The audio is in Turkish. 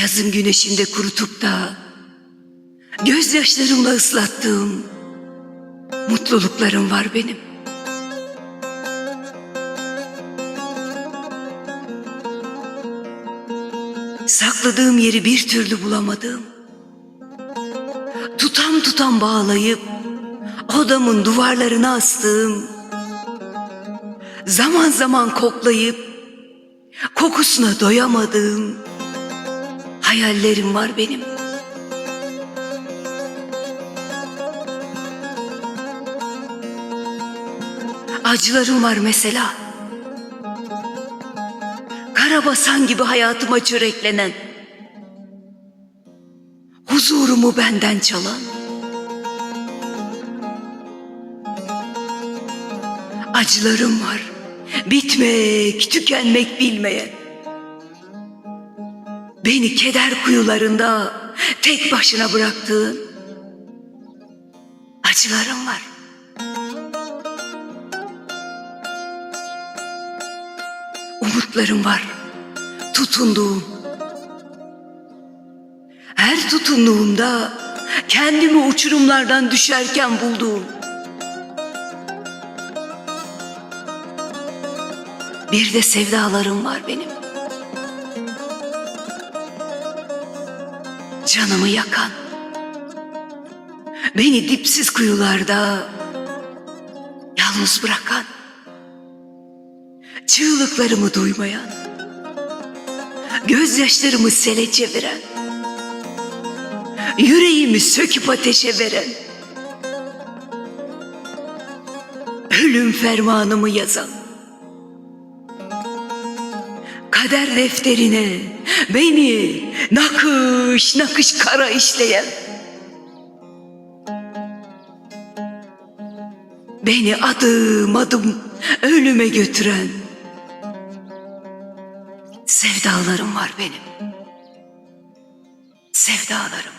Yazın güneşinde kurutup da gözyaşlarımla ıslattığım mutluluklarım var benim. Sakladığım yeri bir türlü bulamadım. Tutam tutam bağlayıp odamın duvarlarına astığım, zaman zaman koklayıp kokusuna doyamadığım hayallerim var benim. Acılarım var mesela. Karabasan gibi hayatıma çöreklenen. Huzurumu benden çalan. Acılarım var. Bitmek, tükenmek bilmeyen. Beni keder kuyularında tek başına bıraktığın acılarım var. Umutlarım var. Tutunduğum. Her tutunduğumda kendimi uçurumlardan düşerken bulduğum. Bir de sevdalarım var benim. Canımı yakan. Beni dipsiz kuyularda yalnız bırakan. Çığlıklarımı duymayan. Gözyaşlarımı sele çeviren. Yüreğimi söküp ateşe veren. Ölüm fermanımı yazan. Kader defterine beni nakış nakış kara işleyen. Beni adım adım ölüme götüren sevdalarım var benim. Sevdalarım.